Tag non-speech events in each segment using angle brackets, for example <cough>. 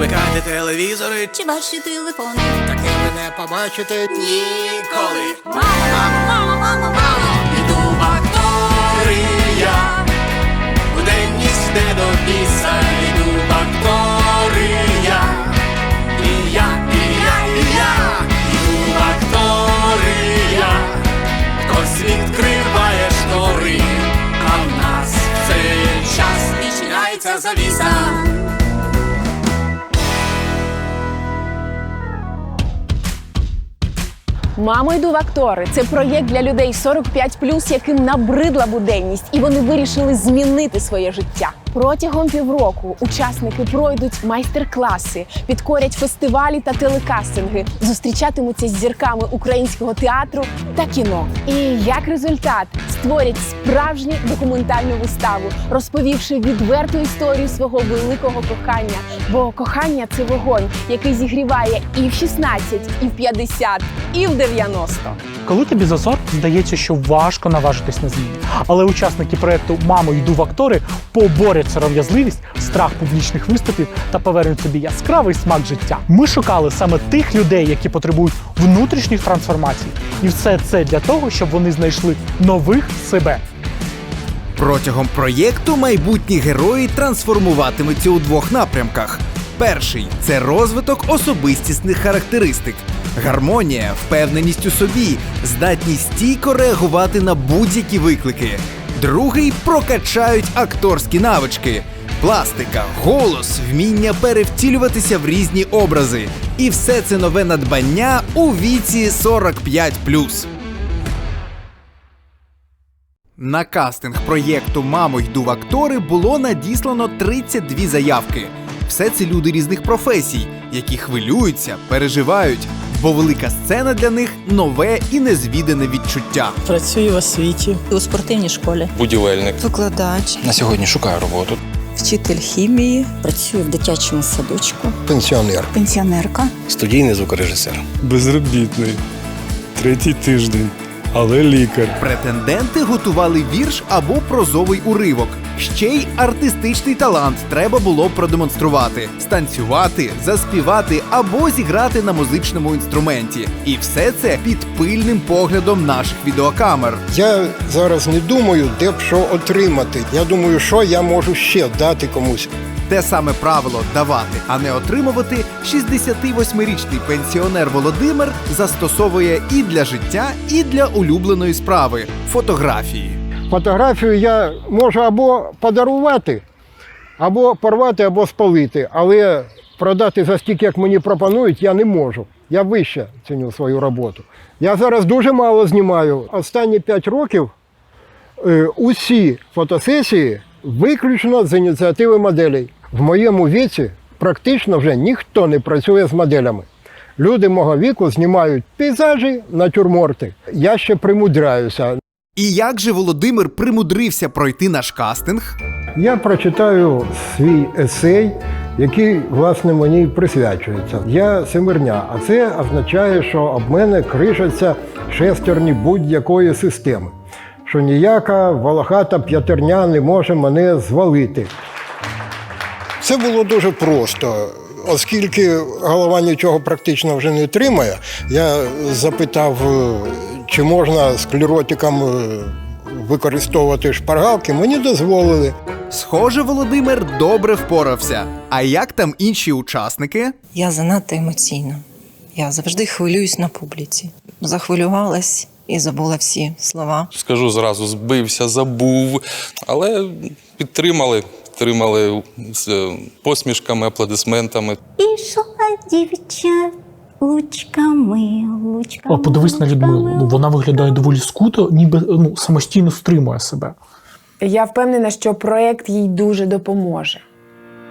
Вмикайте телевізори, Чи ваші телефони? таке ви не побачите ніколи. Мамо, мамо, мамо, мамо. Іду в акторія, буденність не до біса, іду в акторія. І я, і я, і я, іду в акторія. Хтось відкриває штори, а в нас в цей час відчиняється завіса. Мамо, йду в актори. Це проєкт для людей 45+, яким набридла буденність, і вони вирішили змінити своє життя. Протягом півроку учасники пройдуть майстер-класи, підкорять фестивалі та телекастинги, зустрічатимуться з зірками українського театру та кіно. І як результат створять справжню документальну виставу, розповівши відверту історію свого великого кохання. Бо кохання це вогонь, який зігріває і в 16, і в 50, і в 90. Коли тобі за 40, здається, що важко наважитись на зміни. Але учасники проекту Мамо, йду в актори поборять сором'язливість, страх публічних виступів та повернуть собі яскравий смак життя. Ми шукали саме тих людей, які потребують внутрішніх трансформацій, і все це для того, щоб вони знайшли нових себе. Протягом проєкту майбутні герої трансформуватимуться у двох напрямках. Перший це розвиток особистісних характеристик, гармонія, впевненість у собі, здатність стійко реагувати на будь-які виклики. Другий прокачають акторські навички, пластика, голос, вміння перевтілюватися в різні образи. І все це нове надбання у віці 45+. На кастинг проєкту Мамо йду в актори було надіслано 32 заявки. Все це люди різних професій, які хвилюються, переживають, бо велика сцена для них нове і незвідане відчуття. Працюю в освіті, у спортивній школі. будівельник. Викладач, На сьогодні шукаю роботу. вчитель хімії, працюю в дитячому садочку, пенсіонер. пенсіонерка. Студійний звукорежисер. Безробітний. Третій тиждень. Але лікар. Претенденти готували вірш або прозовий уривок. Ще й артистичний талант треба було продемонструвати, станцювати, заспівати або зіграти на музичному інструменті. І все це під пильним поглядом наших відеокамер. Я зараз не думаю, де б що отримати. Я думаю, що я можу ще дати комусь. Те саме правило давати, а не отримувати 68-річний пенсіонер Володимир застосовує і для життя, і для улюбленої справи фотографії. Фотографію я можу або подарувати, або порвати, або спалити. Але продати за стільки, як мені пропонують, я не можу. Я вище ціню свою роботу. Я зараз дуже мало знімаю. Останні 5 років е, усі фотосесії виключно з ініціативи моделей. В моєму віці практично вже ніхто не працює з моделями. Люди мого віку знімають пейзажі, натюрморти. Я ще примудряюся. І як же Володимир примудрився пройти наш кастинг? Я прочитаю свій есей, який власне мені присвячується. Я семирня, а це означає, що об мене кришаться шестерні будь-якої системи, що ніяка волохата п'ятерня не може мене звалити. Це було дуже просто. Оскільки голова нічого практично вже не тримає, я запитав, е, чи можна склеротикам е, використовувати шпаргалки, мені дозволили. Схоже, Володимир добре впорався. А як там інші учасники? Я занадто емоційна. Я завжди хвилююсь на публіці. Захвилювалась і забула всі слова. Скажу зразу, збився, забув, але підтримали. Підтримали з е, посмішками, аплодисментами. Ішла дівча лучками, лучками. О, подивись на Людмилу. Ну вона виглядає доволі скуто, ніби ну самостійно стримує себе. Я впевнена, що проект їй дуже допоможе.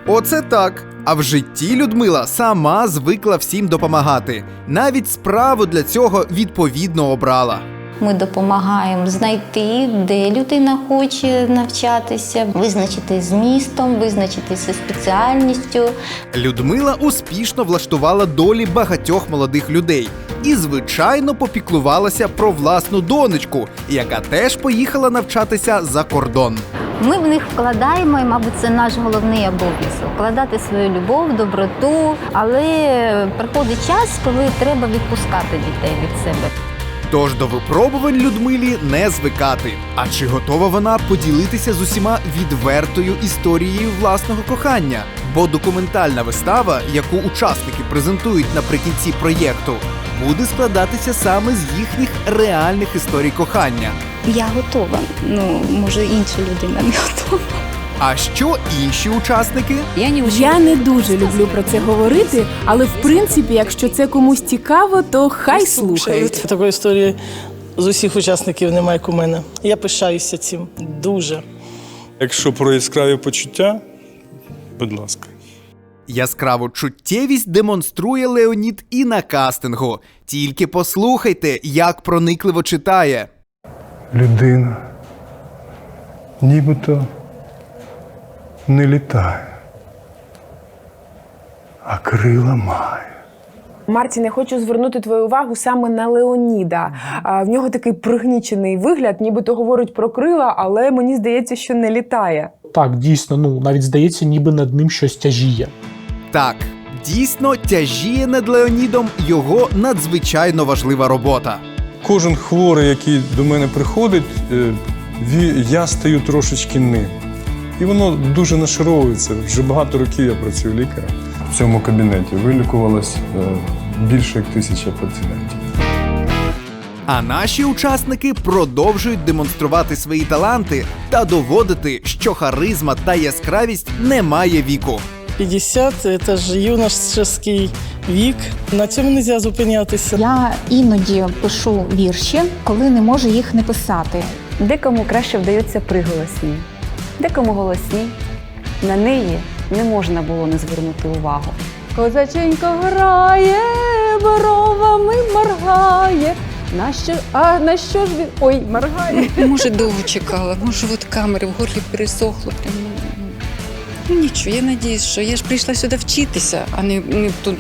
Оце так. А в житті Людмила сама звикла всім допомагати. Навіть справу для цього відповідно обрала. Ми допомагаємо знайти, де людина хоче навчатися, визначити змістом, визначитися спеціальністю. Людмила успішно влаштувала долі багатьох молодих людей і, звичайно, попіклувалася про власну донечку, яка теж поїхала навчатися за кордон. Ми в них вкладаємо, і, мабуть, це наш головний обов'язок вкладати свою любов, доброту. Але приходить час, коли треба відпускати дітей від себе. Тож до випробувань Людмилі не звикати. А чи готова вона поділитися з усіма відвертою історією власного кохання? Бо документальна вистава, яку учасники презентують наприкінці проєкту, буде складатися саме з їхніх реальних історій кохання. Я готова. Ну, може, інша людина не готова. А що інші учасники? Я не Я не дуже люблю про це говорити, але в принципі, якщо це комусь цікаво, то хай слухають. Такої історії з усіх учасників немає як у мене. Я пишаюся цим дуже. Якщо про яскраві почуття, будь ласка. Яскраву чуттєвість демонструє Леонід і на кастингу. Тільки послухайте, як проникливо читає. Людина нібито не літає, а крила має. Марті, не хочу звернути твою увагу саме на Леоніда. А, В нього такий пригнічений вигляд, нібито говорить про крила, але мені здається, що не літає. Так, дійсно, ну навіть здається, ніби над ним щось тяжіє. Так, дійсно тяжіє над Леонідом його надзвичайно важлива робота. Кожен хворий, який до мене приходить, е, я стаю трошечки ним. І воно дуже нашаровується. Вже багато років я працюю лікарем. В цьому кабінеті вилікувалось е, більше як тисяча пацієнтів. А наші учасники продовжують демонструвати свої таланти та доводити, що харизма та яскравість не має віку. 50 – це ж юношеский вік. На цьому не можна зупинятися. Я іноді пишу вірші, коли не можу їх не писати. Декому краще вдаються приголосні, декому голосні. На неї не можна було не звернути увагу. Козаченько грає, боровами моргає. На що, а на що ж він? Ой, моргає. Може, довго чекала, може, от камери в горлі пересохло. Прям, ну, нічого, я надіюсь, що я ж прийшла сюди вчитися, а не, не тут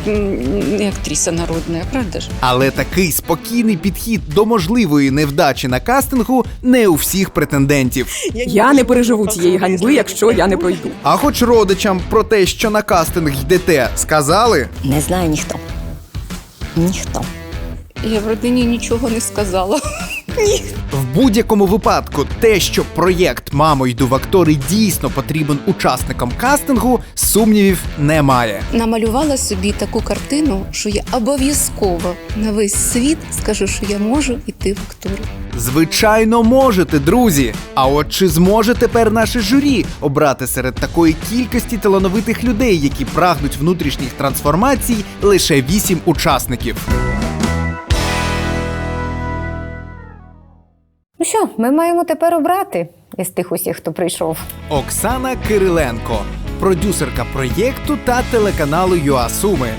не актриса народна, правда ж? Але такий спокійний підхід до можливої невдачі на кастингу не у всіх претендентів. Я не переживу цієї ганьби, якщо я не пройду. А хоч родичам про те, що на кастинг йдете, сказали, Не знає ніхто. Ніхто. Я в родині нічого не сказала. В будь-якому випадку, те, що проєкт Мамо йду в актори дійсно потрібен учасникам кастингу, сумнівів немає. Намалювала собі таку картину, що я обов'язково на весь світ скажу, що я можу йти в актори. Звичайно, можете, друзі. А от чи зможе тепер наше журі обрати серед такої кількості талановитих людей, які прагнуть внутрішніх трансформацій, лише вісім учасників? Що, ми маємо тепер обрати із тих усіх, хто прийшов. Оксана Кириленко, продюсерка проєкту та телеканалу ЮАСуми,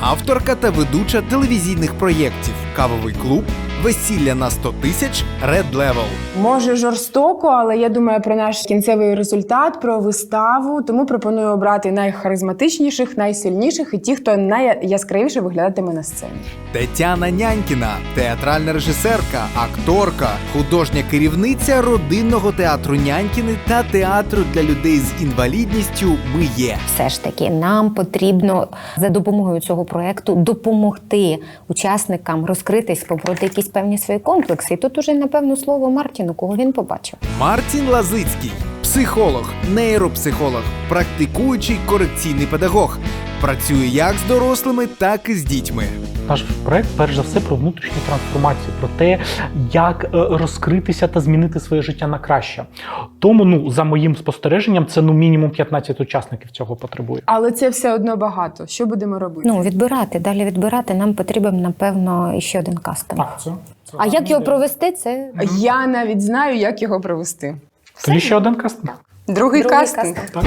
авторка та ведуча телевізійних проєктів Кавовий клуб, Весілля на 100 тисяч, Red Level. Може жорстоко, але я думаю про наш кінцевий результат, про виставу. Тому пропоную обрати найхаризматичніших, найсильніших і ті, хто найяскравіше виглядатиме на сцені. Тетяна Нянькіна, театральна режисерка, акторка, художня керівниця родинного театру Нянькіни та театру для людей з інвалідністю Ми є. Все ж таки, нам потрібно за допомогою цього проекту допомогти учасникам розкритись, побороти якісь певні свої комплекси. І тут уже напевно слово Мартіну, кого він побачив. Мартін Лазицький, психолог, нейропсихолог, практикуючий корекційний педагог. Працює як з дорослими, так і з дітьми. Наш проект, перш за все, про внутрішню трансформацію, про те, як е, розкритися та змінити своє життя на краще. Тому, ну, за моїм спостереженням, це ну мінімум 15 учасників цього потребує. Але це все одно багато. Що будемо робити? Ну відбирати, далі відбирати. Нам потрібен напевно ще один кастинг. Так, це, це А як його провести? Це Я навіть знаю, як його провести. Тоді ще один кастинг. Другий, Другий кастинг. кастинг.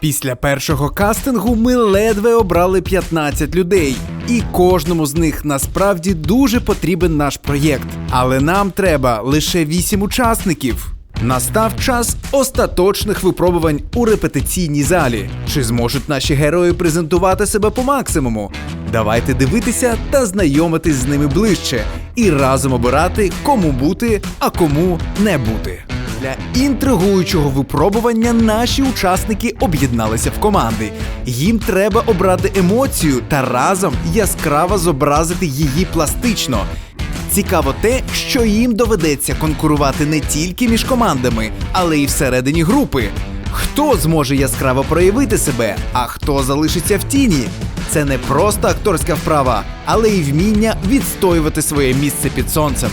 Після першого кастингу ми ледве обрали 15 людей, і кожному з них насправді дуже потрібен наш проєкт. Але нам треба лише 8 учасників. Настав час остаточних випробувань у репетиційній залі. Чи зможуть наші герої презентувати себе по максимуму? Давайте дивитися та знайомитись з ними ближче і разом обирати, кому бути, а кому не бути. Для інтригуючого випробування наші учасники об'єдналися в команди. Їм треба обрати емоцію та разом яскраво зобразити її пластично. Цікаво те, що їм доведеться конкурувати не тільки між командами, але й всередині групи. Хто зможе яскраво проявити себе, а хто залишиться в тіні? Це не просто акторська вправа, але й вміння відстоювати своє місце під сонцем.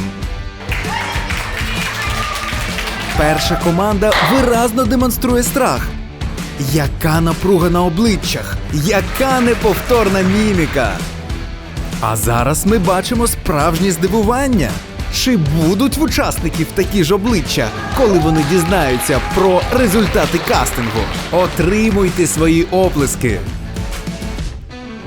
Перша команда виразно демонструє страх. Яка напруга на обличчях, яка неповторна міміка. А зараз ми бачимо справжнє здивування. Чи будуть в учасників такі ж обличчя, коли вони дізнаються про результати кастингу? Отримуйте свої оплески.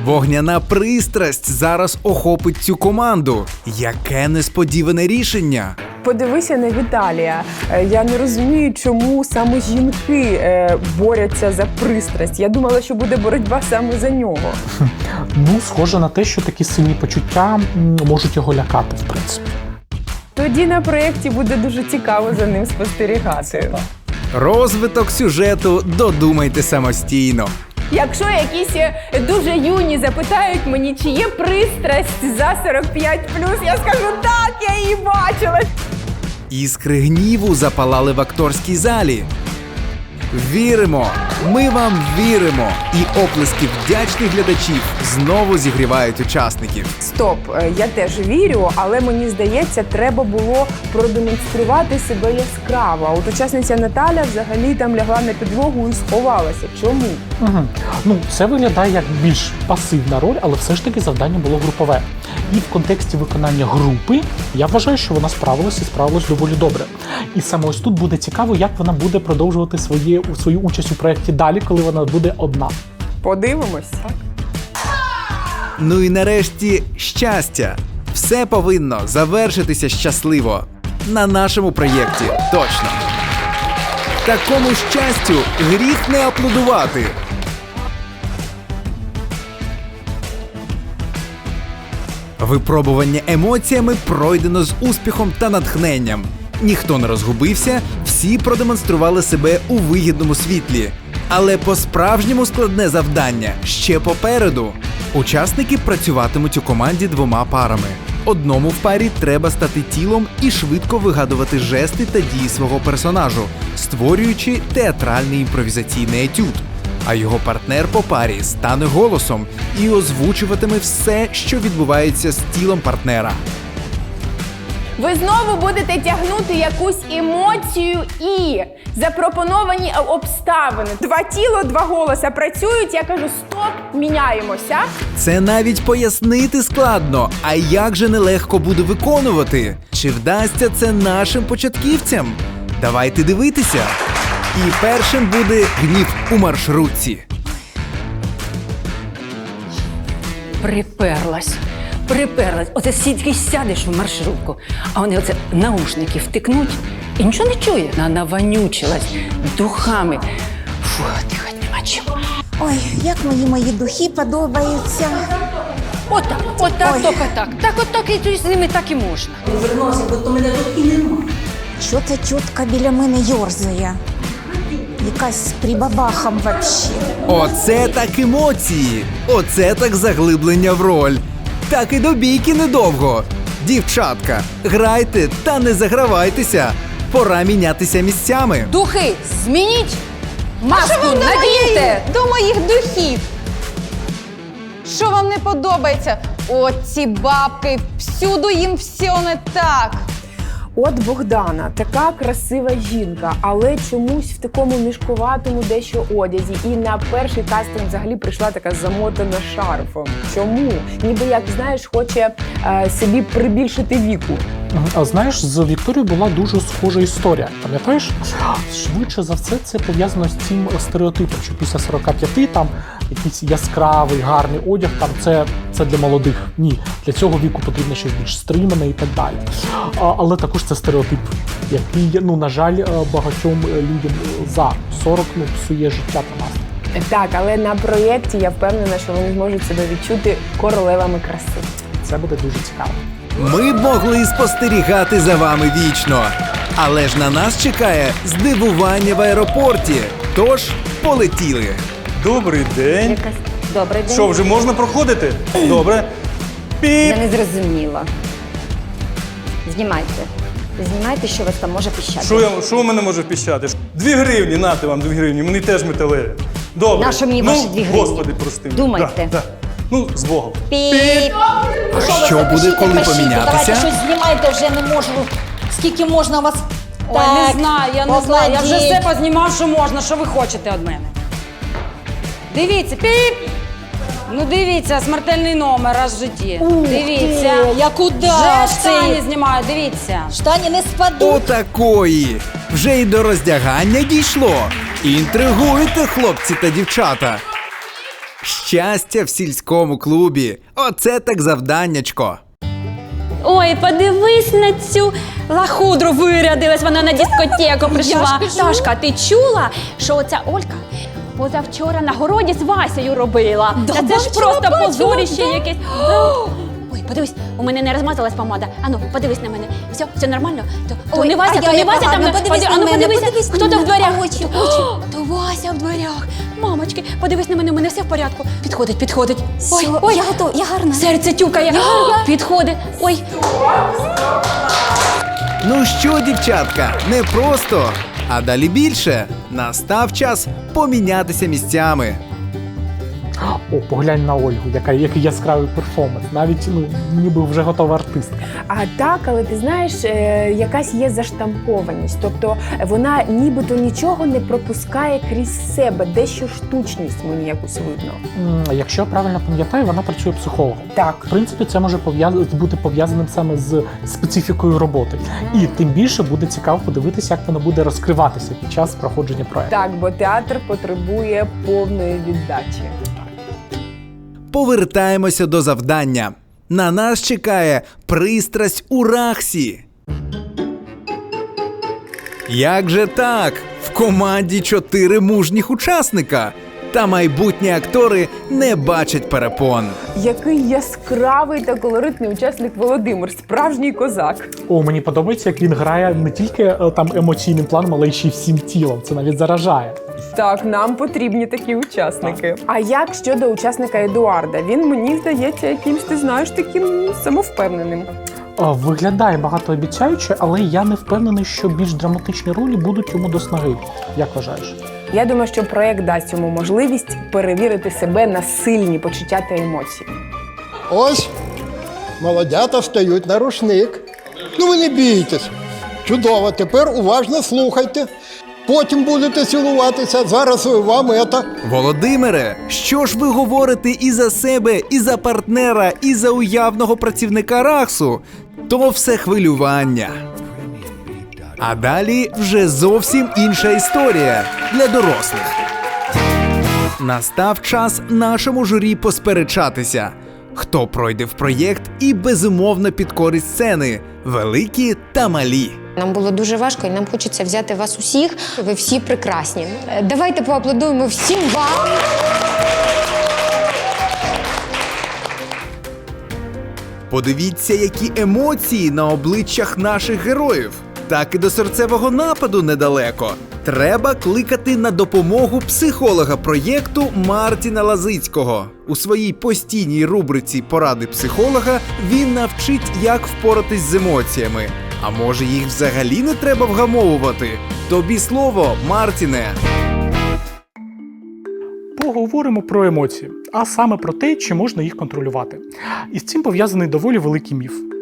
Вогняна пристрасть зараз охопить цю команду. Яке несподіване рішення! Подивися на Віталія. Е, Я не розумію, чому саме жінки е, борються за пристрасть. Я думала, що буде боротьба саме за нього. <laughs> Ну, схоже на те, що такі сильні почуття можуть його лякати, в принципі. Тоді на проєкті буде дуже цікаво за ним спостерігати. Розвиток сюжету додумайте самостійно. Якщо якісь е, дуже юні запитають мені, чи є пристрасть за 45 я скажу так, я її бачила. Іскри гніву запалали в акторській залі. Віримо! Ми вам віримо! І оплески вдячних глядачів знову зігрівають учасників. Стоп, е, я теж вірю, але мені здається, треба було продемонструвати себе яскраво. От учасниця Наталя взагалі там лягла на підлогу і сховалася. Чому? Угу. Ну, це виглядає як більш пасивна роль, але все ж таки завдання було групове. І в контексті виконання групи я вважаю, що вона справилася і справилась доволі добре. І саме ось тут буде цікаво, як вона буде продовжувати своє, свою участь у проєкті далі, коли вона буде одна. Подивимось. Ну і нарешті щастя. Все повинно завершитися щасливо. На нашому проєкті точно. Такому щастю гріх не аплодувати. Випробування емоціями пройдено з успіхом та натхненням. Ніхто не розгубився, всі продемонстрували себе у вигідному світлі. Але по-справжньому складне завдання ще попереду. Учасники працюватимуть у команді двома парами. Одному в парі треба стати тілом і швидко вигадувати жести та дії свого персонажу, створюючи театральний імпровізаційний етюд. А його партнер по парі стане голосом і озвучуватиме все, що відбувається з тілом партнера. Ви знову будете тягнути якусь емоцію і запропоновані обставини. Два тіла, два голоса працюють. Я кажу: стоп, міняємося. Це навіть пояснити складно. А як же нелегко буде виконувати? Чи вдасться це нашим початківцям? Давайте дивитися. І першим буде гнів у маршрутці. Приперлась. Приперлась. Оце сідки сядеш в маршрутку, а вони оце наушники втикнуть і нічого не чує. Вона вонючилась духами. Фу, дихати нема чим. Ой, як мені мої духи подобаються. Отак, отак, Ой. тільки так. Так, от так і з ними так і можна. Що ця тітка біля мене йорзає? Якась з прибабахом вообще. Оце так емоції. Оце так заглиблення в роль. Так і до бійки недовго. Дівчатка, грайте та не загравайтеся. Пора мінятися місцями. Духи, змініть маску, надійте! До моїх духів. Що вам не подобається? О, ці бабки, всюду їм все не так. От Богдана, така красива жінка, але чомусь в такому мішкуватому дещо одязі. І на перший кастинг взагалі прийшла така замотана шарфом. Чому? Ніби як знаєш, хоче е, собі прибільшити віку. А знаєш, з Вікторією була дуже схожа історія. Пам'ятаєш? Швидше за все, це пов'язано з цим стереотипом, що після 45 там якийсь яскравий, гарний одяг, там це, це для молодих. Ні, для цього віку потрібно щось більш стримане і так далі. А, але також це стереотип, який, ну, на жаль, е, багатьом е, людям за 40 ну, псує життя та настрій. Так, але на проєкті я впевнена, що вони зможуть себе відчути королевами краси. Це буде дуже цікаво. Ми б могли спостерігати за вами вічно. Але ж на нас чекає здивування в аеропорті. Тож полетіли. Добрий день. Добрий день. Що, вже можна проходити? Добре. Піп. Я не зрозуміла. Знімайте. Знімайте, що вас там може піщати. Що, я, що у мене може піщати? Дві гривні, нате вам дві гривні, мені теж металеві. Добре. Нащо мені ну, ваші дві гривні? Господи, прости. мене. Думайте. Да, да. Ну, з Богом. Піп. А що буде, коли Давайте помінятися? щось знімайте, вже не можу. Скільки можна вас. Ой, не знаю, я не знаю. Я вже все познімав, що можна. Що ви хочете від мене? Дивіться, піп! Ну дивіться, смертельний номер раз в житті. дивіться. Я куди? Вже штані знімаю, дивіться. Штані не спадуть. Отакої. Вже й до роздягання дійшло. Інтригуєте, хлопці та дівчата. Щастя в сільському клубі. Оце так завданнячко. Ой, подивись на цю лахудру вирядилась, вона на дискотеку прийшла. Дашка, ти чула, що оця Олька позавчора на городі з Васею робила? Да, Та це ж бачила, просто бачила, позоріще да. якесь. <gasps> Ой, подивись, у мене не розмазалась помада. Ану, подивись на мене. Все, все нормально. То, то Ой, не Вася, а то я не яка Вася там. гарна, подивись поди- на ану, мене, подивися, подивись на хто там в мене, дверях? а очі, очі. То Вася в дверях. Мамочки, подивись на мене, у мене все в порядку. Підходить, підходить. Ой, Всьо, ой, я готова, я гарна. Серце тюкає. <gasps> Підходить. Ой, Ну що, дівчатка, не просто. А далі більше. Настав час помінятися місцями. О, поглянь на Ольгу, яка який яскравий перформанс. Навіть ну ніби вже готова артистка. А так, але ти знаєш, е, якась є заштампованість. Тобто вона нібито нічого не пропускає крізь себе, дещо штучність мені якусь видно. Якщо я правильно пам'ятаю, вона працює психологом. Так. В принципі, це може пов'яз- бути пов'язаним саме з специфікою роботи. І тим більше буде цікаво подивитися, як воно буде розкриватися під час проходження проекту. Так, бо театр потребує повної віддачі. Повертаємося до завдання. На нас чекає пристрасть у Рахсі. Як же так? В команді чотири мужніх учасника. Та майбутні актори не бачать перепон. Який яскравий та колоритний учасник Володимир, справжній козак. О, мені подобається, як він грає не тільки е, там емоційним планом, але й ще й всім тілом. Це навіть заражає. Так, нам потрібні такі учасники. А як щодо учасника Едуарда? Він мені здається якимсь, ти знаєш, таким самовпевненим. О, Виглядає багатообіцяюче, але я не впевнений, що більш драматичні ролі будуть йому до снаги. Як вважаєш? Я думаю, що проект дасть йому можливість перевірити себе на сильні почуття та емоції. Ось молодята стають на рушник. Ну ви не бійтесь. Чудово, тепер уважно слухайте. Потім будете цілуватися. Зараз вам ета. Володимире, що ж ви говорите і за себе, і за партнера, і за уявного працівника Рахсу? То все хвилювання. А далі вже зовсім інша історія для дорослих. Настав час нашому журі посперечатися. Хто пройде в проєкт і безумовно підкорить сцени великі та малі. Нам було дуже важко, і нам хочеться взяти вас усіх. Ви всі прекрасні. Давайте поаплодуємо всім вам. Подивіться, які емоції на обличчях наших героїв. Так і до серцевого нападу недалеко. Треба кликати на допомогу психолога проєкту Мартіна Лазицького. У своїй постійній рубриці Поради психолога він навчить, як впоратись з емоціями. А може їх взагалі не треба вгамовувати? Тобі слово, Мартіне. Поговоримо про емоції, а саме про те, чи можна їх контролювати. І з цим пов'язаний доволі великий міф.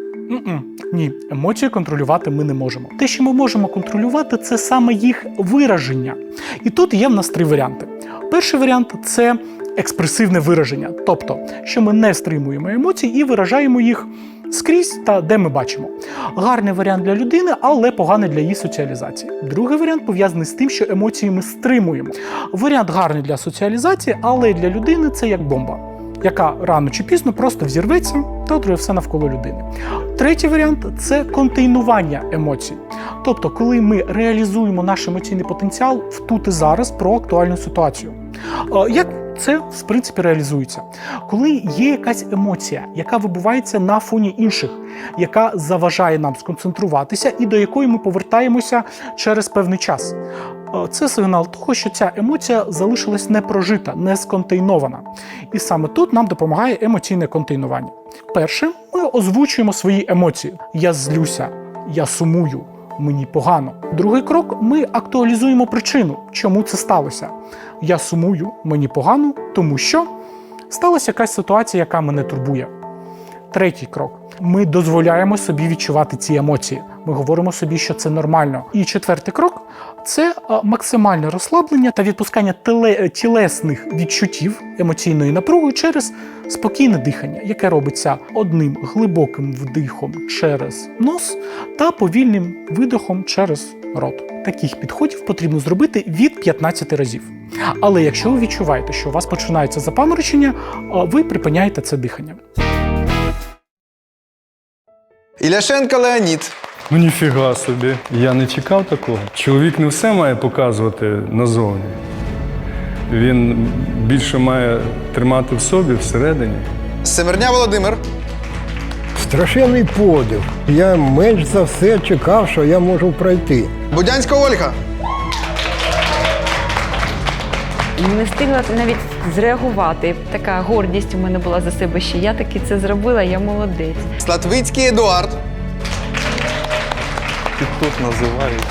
Ні, емоції контролювати ми не можемо. Те, що ми можемо контролювати, це саме їх вираження. І тут є в нас три варіанти. Перший варіант це експресивне вираження, тобто, що ми не стримуємо емоції і виражаємо їх скрізь та де ми бачимо. Гарний варіант для людини, але поганий для її соціалізації. Другий варіант пов'язаний з тим, що емоції ми стримуємо. Варіант гарний для соціалізації, але для людини це як бомба, яка рано чи пізно просто взірветься та отрує все навколо людини. Третій варіант це контейнування емоцій. Тобто, коли ми реалізуємо наш емоційний потенціал в тут і зараз про актуальну ситуацію. Як це в принципі реалізується. Коли є якась емоція, яка вибувається на фоні інших, яка заважає нам сконцентруватися і до якої ми повертаємося через певний час. Е, Це сигнал того, що ця емоція залишилась непрожита, не сконтейнована. І саме тут нам допомагає емоційне контейнування. Перше, ми озвучуємо свої емоції: я злюся, я сумую, мені погано. Другий крок ми актуалізуємо причину, чому це сталося. Я сумую, мені погано, тому що сталася якась ситуація, яка мене турбує. Третій крок. Ми дозволяємо собі відчувати ці емоції. Ми говоримо собі, що це нормально. І четвертий крок це максимальне розслаблення та відпускання теле- тілесних відчуттів емоційної напруги через спокійне дихання, яке робиться одним глибоким вдихом через нос та повільним видихом через рот. Таких підходів потрібно зробити від 15 разів. Але якщо ви відчуваєте, що у вас починається запаморочення, ви припиняєте це дихання. Іляшенко Леонід. Ну ніфіга собі. Я не чекав такого. Чоловік не все має показувати назовні. Він більше має тримати в собі всередині. Семерня Володимир. Страшенний подив. Я менш за все чекав, що я можу пройти. Будянська Ольга. Не встигла навіть зреагувати. Така гордість у мене була за себе, що я таки це зробила, я молодець. Слатвицький Едуард. І тут називають,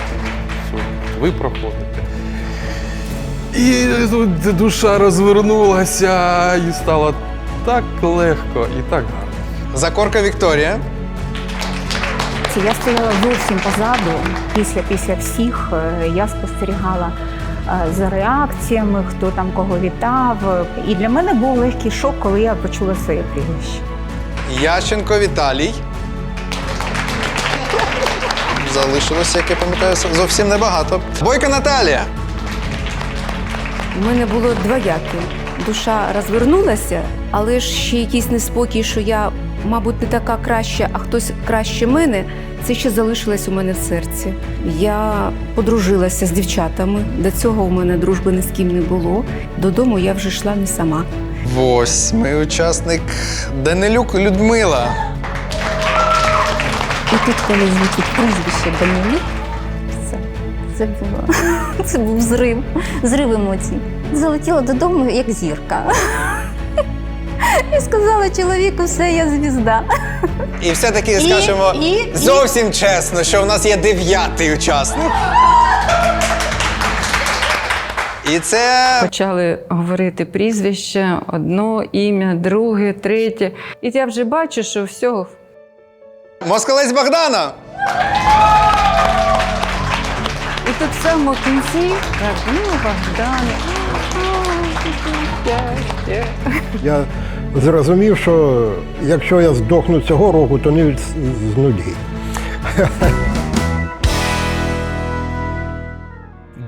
що ви проходите. І тут душа розвернулася, і стало так легко і так гарно. Закорка Вікторія. Це я стояла зовсім позаду. Після після всіх е, я спостерігала е, за реакціями, хто там кого вітав. І для мене був легкий шок, коли я почула своє прізвище. Ященко Віталій. Залишилося, як я пам'ятаю, зовсім небагато. Бойка Наталія. У мене було двояке. Душа розвернулася, але ж ще якийсь неспокій, що я, мабуть, не така краща, а хтось краще мене. Це ще залишилось у мене в серці. Я подружилася з дівчатами. До цього у мене дружби ні з ким не було. Додому я вже йшла не сама. Восьмий учасник Данилюк Людмила. І тут, коли звучить прізвище Данилюк, це, це було <laughs> це був зрив, зрив емоцій. Залетіла додому як зірка. І сказала чоловіку, все, я звізда. І все-таки І- скажемо і- і- зовсім чесно, що у нас є дев'ятий учасник. І це Почали говорити прізвище, одно ім'я, друге, третє. І я вже бачу, що всього Москалець Богдана. І тут в кінці так, ну, Богдане. щастя. Я зрозумів, що якщо я здохну цього року, то не від з- з нудьги.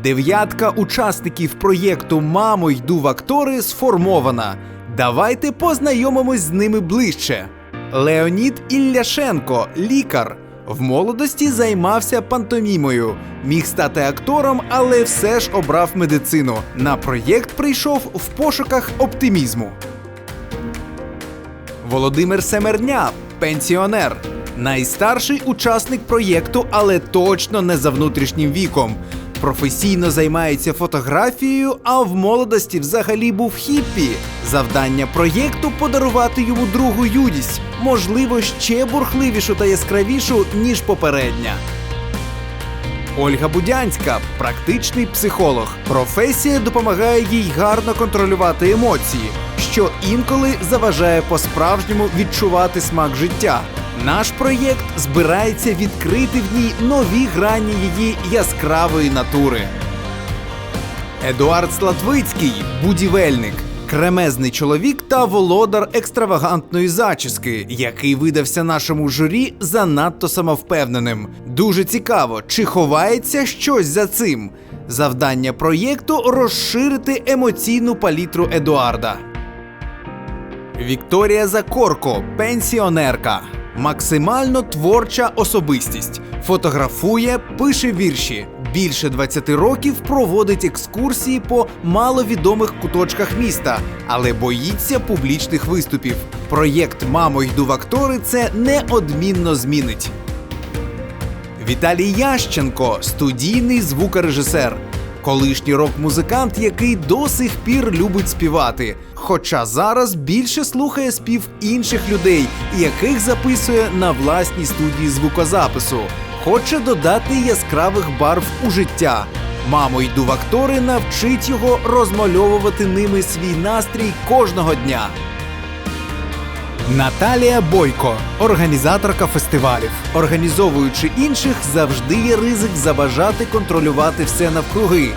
Дев'ятка учасників проєкту Мамо йду в актори сформована. Давайте познайомимось з ними ближче. Леонід Ілляшенко, лікар. В молодості займався пантомімою. Міг стати актором, але все ж обрав медицину. На проєкт прийшов в пошуках оптимізму. Володимир Семерня, пенсіонер. Найстарший учасник проєкту, але точно не за внутрішнім віком. Професійно займається фотографією, а в молодості взагалі був хіппі. Завдання проєкту подарувати йому другу юність, можливо, ще бурхливішу та яскравішу, ніж попередня. Ольга Будянська практичний психолог. Професія допомагає їй гарно контролювати емоції, що інколи заважає по-справжньому відчувати смак життя. Наш проєкт збирається відкрити в ній нові грані її яскравої натури. Едуард Слатвицький будівельник. Кремезний чоловік та володар екстравагантної зачіски, який видався нашому журі занадто самовпевненим. Дуже цікаво, чи ховається щось за цим. Завдання проєкту розширити емоційну палітру Едуарда. Вікторія Закорко, пенсіонерка. Максимально творча особистість. Фотографує, пише вірші. Більше 20 років проводить екскурсії по маловідомих куточках міста, але боїться публічних виступів. Проєкт Мамо йду в актори це неодмінно змінить. Віталій Ященко студійний звукорежисер, колишній рок-музикант, який до сих пір любить співати. Хоча зараз більше слухає спів інших людей, яких записує на власній студії звукозапису. Хоче додати яскравих барв у життя. Мамо, йду в актори навчить його розмальовувати ними свій настрій кожного дня. Наталія Бойко, організаторка фестивалів. Організовуючи інших, завжди є ризик забажати контролювати все навкруги.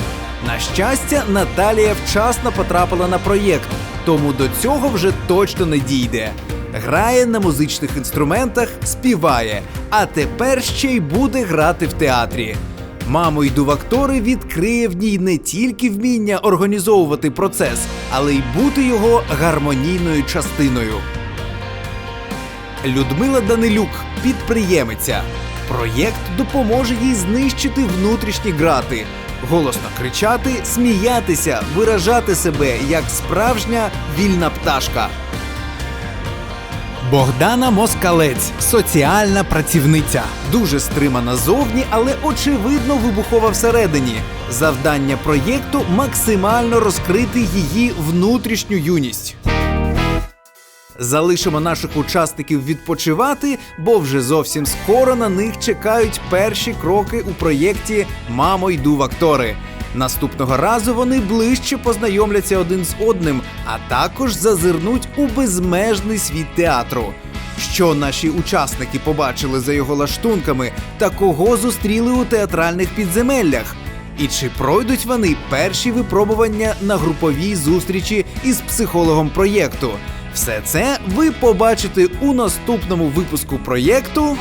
На щастя, Наталія вчасно потрапила на проєкт, тому до цього вже точно не дійде. Грає на музичних інструментах, співає, а тепер ще й буде грати в театрі. Мамо йду в актори відкриє в ній не тільки вміння організовувати процес, але й бути його гармонійною частиною. Людмила Данилюк, підприємиця. Проєкт допоможе їй знищити внутрішні грати, голосно кричати, сміятися, виражати себе як справжня вільна пташка. Богдана Москалець, соціальна працівниця, дуже стримана зовні, але очевидно вибухова всередині. Завдання проєкту максимально розкрити її внутрішню юність. Залишимо наших учасників відпочивати, бо вже зовсім скоро на них чекають перші кроки у проєкті Мамо йду в актори. Наступного разу вони ближче познайомляться один з одним, а також зазирнуть у безмежний світ театру. Що наші учасники побачили за його лаштунками та кого зустріли у театральних підземеллях? І чи пройдуть вони перші випробування на груповій зустрічі із психологом проєкту? Все це ви побачите у наступному випуску проєкту.